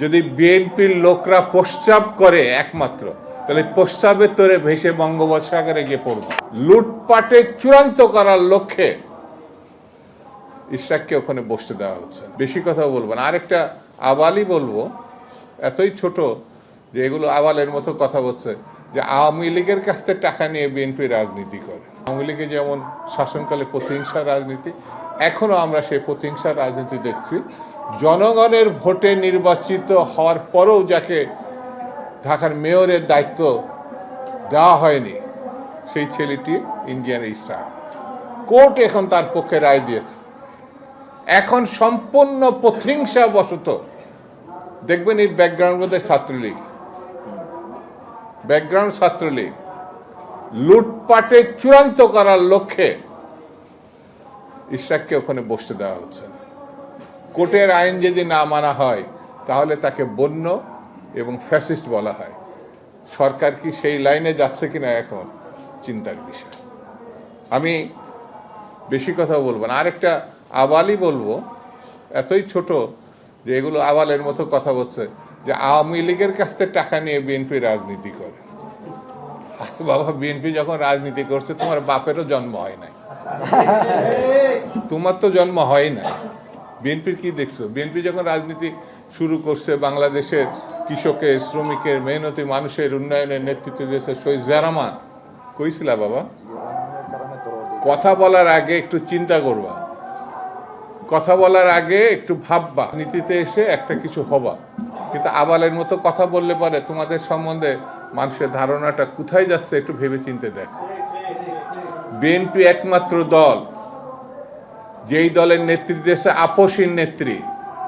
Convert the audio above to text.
যদি বিএনপির লোকরা প্রস্রাব করে একমাত্র, তাহলে প্রস্রাবের তোরে ভেসে বঙ্গোপসাগরে গিয়ে পড়বে। লুটপাটে চূড়ান্ত করার লক্ষ্যে ইশাককে ওখানে বসতে দেওয়া হচ্ছে। বেশি কথা বলব না। আরেকটা আবালই বলব, এতই ছোট যে এগুলো আবালের মতো কথা বলছে যে আওয়ামী লীগের কাছ থেকে টাকা নিয়ে বিএনপি রাজনীতি করে। আওয়ামী লীগে যেমন শাসনকালে প্রতিহিংসা রাজনীতি, এখনও আমরা সেই প্রতিহিংসা রাজনীতি দেখছি। জনগণের ভোটে নির্বাচিত হওয়ার পরেও যাকে ঢাকার মেয়রের দায়িত্ব দেওয়া হয়নি, সেই ছেলেটি ইন্ডিয়ান ইসরা কোর্ট এখন তার পক্ষে রায় দিয়েছে। এখন সম্পূর্ণ প্রতিহিংসা বশত দেখবেন এর ব্যাকগ্রাউন্ড মধ্যে ছাত্রলীগ। ব্যাকগ্রাউন্ড ছাত্রলীগ, লুটপাটে চূড়ান্ত করার লক্ষ্যে ইশাককে ওখানে বসতে দেওয়া হচ্ছে না। কোর্টের আইন যদি না মানা হয়, তাহলে তাকে বন্য এবং ফ্যাসিস্ট বলা হয়। সরকার কি সেই লাইনে যাচ্ছে কিনা এখন, চিন্তার বিষয়। আমি বেশি কথা বলব না। আরেকটা আবালই বলব, এতই ছোট যে এগুলো আবালের মতো কথা বলছে যে আওয়ামী লীগের কাছ থেকে টাকা নিয়ে বিএনপি রাজনীতি করে। বাবা, বিএনপি যখন রাজনীতি করছে, তোমার বাপেরও জন্ম হয় নাই। তোমার তো জন্ম হয় না বিএনপির কি দেখছ? বিএনপি যখন রাজনীতি শুরু করছে, বাংলাদেশের কৃষকের, শ্রমিকের, মেহনতি মানুষের উন্নয়নের নেতৃত্ব দিয়েছে শহীদ জারামান কইছিলা বাবা? কথা বলার আগে একটু চিন্তা করবা। কথা বলার আগে একটু ভাববা। নীতিতে এসে একটা কিছু হবা। কিন্তু আবালের মতো কথা বললে পারে তোমাদের সম্বন্ধে মানুষের ধারণাটা কোথায় যাচ্ছে একটু ভেবে চিনতে দেখ। বিএনপি একমাত্র দল। যেই দলের নেতৃত্বে এসে আপসীন নেত্রী।